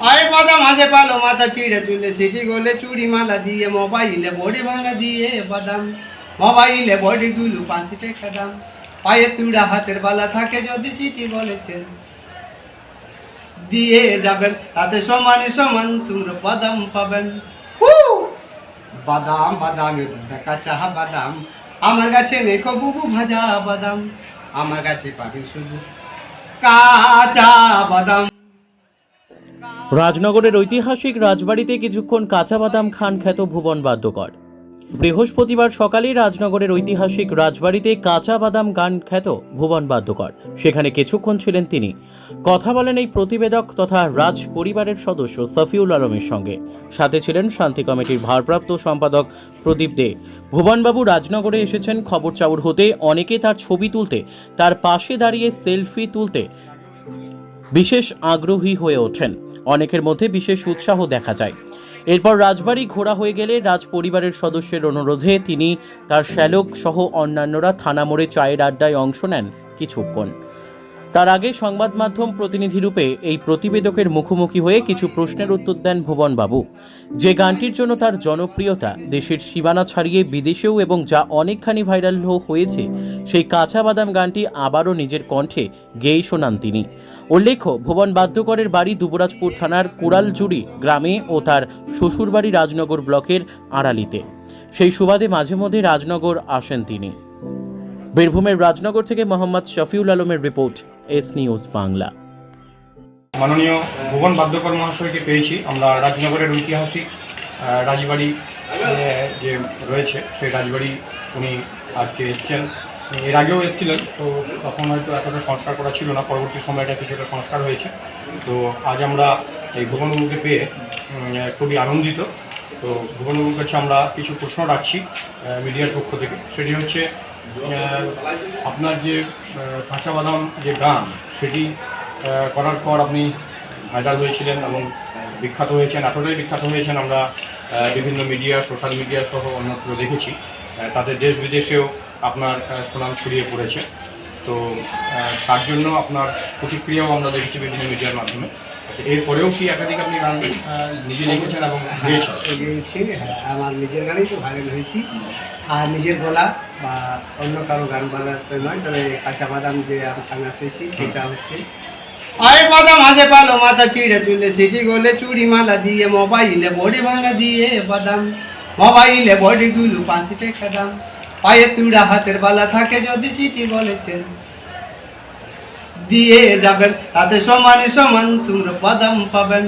আরে বাদাম হাসে পালো, মাথা চিড়ে চুলে সিটি গোলে চুড়ি মালা দিয়ে মোবাইলে বডি ভাঙা দিয়ে বাদাম। মোবাইলে বডি গুলো পাঁচি টাকা দাম। পায়ে তুড়া হাতের বালা থাকে যদি সিটি বলেছেন দিয়ে যাবেন, তাতে সমানে সমান তোমরা বাদাম পাবেন! বাদাম বাদাম দাদা কাঁচা বাদাম। আমার কাছে নেখো বুবু ভাজা বাদাম। আমার কাছে পাবি শুধু কাঁচা বাদাম। রাজনগরের ঐতিহাসিক রাজবাড়িতে কিছুক্ষণ কাঁচা বাদাম খান খ্যাত ভুবন বাদ্যকর। বৃহস্পতিবার সকালে রাজনগরের ঐতিহাসিক রাজবাড়িতে কাঁচা বাদাম গান খ্যাত ভুবন বাদ্যকর। সেখানে কিছুক্ষণ ছিলেন তিনি। কথা বলেন এই প্রতিবেদক তথা রাজ পরিবারের সদস্য সফিউল আলমের সঙ্গে। সাথে ছিলেন শান্তি কমিটির ভারপ্রাপ্ত সম্পাদক প্রদীপ দে। ভুবনবাবু রাজনগরে এসেছেন খবর চাউর হতে অনেকে তার ছবি তুলতে, তার পাশে দাঁড়িয়ে সেলফি তুলতে বিশেষ আগ্রহী হয়ে ওঠেন। অনেকের মধ্যে বিশেষ উৎসাহ দেখা যায়। এরপর রাজবাড়ি ঘোরা হয়ে গেলে রাজ পরিবারের সদস্যের অনুরোধে তিনি তার শ্যালক সহ অন্যান্যরা থানা মোড়ে চায়ের আড্ডায় অংশ নেন কিছুক্ষণ। তার আগে সংবাদ মাধ্যম প্রতিনিধিরূপে এই প্রতিবেদকের মুখোমুখি হয়ে কিছু প্রশ্নের উত্তর দেন ভুবনবাবু। যে গানটির জন্য তার জনপ্রিয়তা, দেশের সীমানা ছাড়িয়ে বিদেশেও এবং যা অনেকখানি ভাইরাল হয়েছে, সেই কাঁচা বাদাম গানটি আবারও নিজের কণ্ঠে গেয়ে শোনান তিনি। উল্লেখ্য, ভুবন বাদ্যকরের বাড়ি দুবরাজপুর থানার কুড়ালজুড়ি গ্রামে ও তার শ্বশুরবাড়ি রাজনগর ব্লকের আড়ালিতে। সেই সুবাদে মাঝে মধ্যে রাজনগর আসেন তিনি। বীরভূমের রাজনগর থেকে মোহাম্মদ শফিউল আলমের রিপোর্ট, এস নিউজ বাংলা। মাননীয় ভুবন বাদ্যকর মহাশয়কে পেয়েছি। আমরা রাজনগরের ঐতিহাসিক রাজবাড়ি যে রয়েছে, সেই রাজবাড়ি উনি আজকে এসছেন। এর আগেও এসেছিলেন, তো তখন হয়তো এতটা সংস্কার করা ছিল না, পরবর্তী সময়টা কিছুটা সংস্কার হয়েছে। তো আজ আমরা এই ভুবনবাবুকে পেয়ে খুবই আনন্দিত। তো ভুবনবাবুর কাছে আমরা কিছু প্রশ্ন রাখছি মিডিয়ার পক্ষ থেকে। সেটি হচ্ছে আপনার যে কাঁচা বাদাম যে গান সেটি করার পর আপনি ভাইরাল হয়েছিলেন এবং বিখ্যাত হয়েছেন, এতটাই বিখ্যাত হয়েছেন আমরা বিভিন্ন মিডিয়া, সোশ্যাল মিডিয়া সহ অন্যত্র দেখেছি। তাতে দেশ বিদেশেও আপনার সুনাম ছড়িয়ে পড়েছে। তো তার জন্য আপনার প্রতিক্রিয়াও আমরা দেখেছি বিভিন্ন মিডিয়ার মাধ্যমে। আচ্ছা, এরপরেও কি একাধিক আপনি গান নিজে লিখেছেন এবং গেয়েছি হ্যাঁ আমার নিজের গানেই তো ভাইরাল হয়েছি। আর নিজের গলা বা অন্য কারও গান বলাতে নয় তবে কাঁচা বাদাম যে আমি এসেছি সেটা হচ্ছে আরে বাদাম হাসে পালো মাথা চিড়ে চুলে সিটি গোলে চুড়ি মালা দিয়ে মোবাইলে বডি ভাঙা দিয়ে বাদাম। মোবাইলে বডি গুলো পাঁচি টাকা দাম পায়ে তুড়া হাতের বালা থাকে যদি সিটি বলেছেন দিয়ে যাবেন, তাতে সমানে সমান তোমরা বাদাম পাবেন!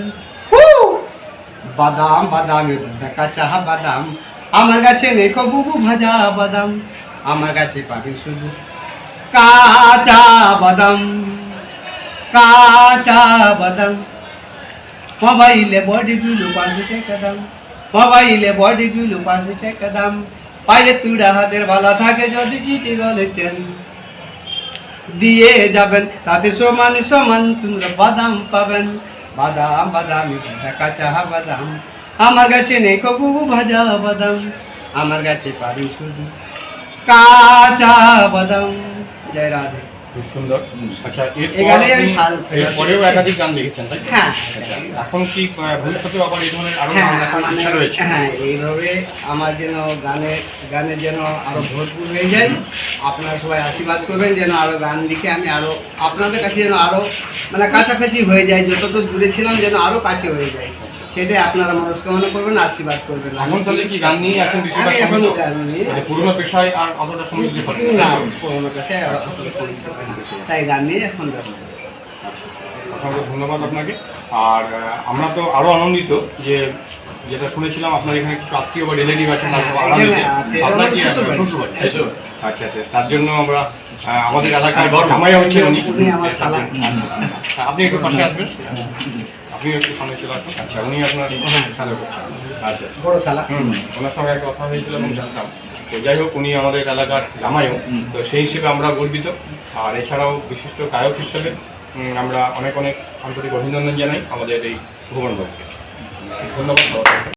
বাদাম বাদাম দাদা কাঁচা বাদাম। আমার কাছে নেখো বুবু ভাজা বাদাম। আমার কাছে পাবি শুধু কাঁচা বাদাম। কাঁচা বাদাম। মোবাইলে বডি গুলো পাঁচশো টাকা দাম মোবাইলে বডি গুলো পাঁচশো টাকা দাম। পাইলে তুড়া হাতের ভালা থাকে যদি চিঠি বলেছেন। দিয়ে যাবেন, তাতে সমান সমান তোমরা বাদাম পাবেন। বাদাম বাদাম দাদা কাঁচা বাদাম। আমার কাছে নেই কবু ভাজা বাদাম। আমার কাছে পাবি শুধু কাঁচা বাদাম। জয় রাধে। খুব সুন্দর। আচ্ছা এরপর এরপরেও একাধিক গান লিখেছেন তাই হ্যাঁ। এখন কি ভবিষ্যতে আবার এই ধরনের আরও হ্যাঁ গান লেখার মানে- ইচ্ছা রয়েছে? হ্যাঁ এইভাবে আমার যেন গানে গানে যেন আরও ভরপুর হয়ে যায় আপনারা সবাই আশীর্বাদ করবেন যেন আরও গান লিখে আমি আরও আপনাদের কাছে যেন আরও মানে কাছাকাছি হয়ে যায় যতটুকু দূরে ছিলাম যেন আরও কাছে হয়ে যায়। সেটাই আপনারা মনস্কামনা করবেন আশীর্বাদ করবেন। এখন তাহলে কি গান নিয়ে এখন বিষয়টা এখন? গান নিয়ে। মানে পুরোনো পেশায় আর অতটা সমৃদ্ধি করে না। পুরোনো কাছে অত সময় হবে না। তাই গান নিয়ে এখন ব্যস্ত। অসংখ্য ধন্যবাদ আপনাকে। আর আমরা তো আরও আনন্দিত যে যেটা শুনেছিলাম আপনার এখানে কিছু আত্মীয় বা রিলেটিভ আছেন? আচ্ছা আচ্ছা তার জন্য আমরা আমাদের এলাকায় জামাই হচ্ছেন উনি। উনি আমার শালা। আচ্ছা, আপনি একটু পাশে আসবেন। আপনি একটু সামনে চলে আসুন। আচ্ছা উনি আপনার সাথে করছেন আচ্ছা বড় সালা হুম, ওনার সঙ্গে একটা কথা হয়েছিল এবং জানতাম। তো যাই হোক উনি আমাদের এলাকার জামাইও। তো সেই হিসেবে আমরা গর্বিত। আর এছাড়াও বিশিষ্ট গায়ক হিসেবে আমরা অনেক অনেক আন্তরিক অভিনন্দন জানাই আমাদের এই ভুবন ধন্যবাদ।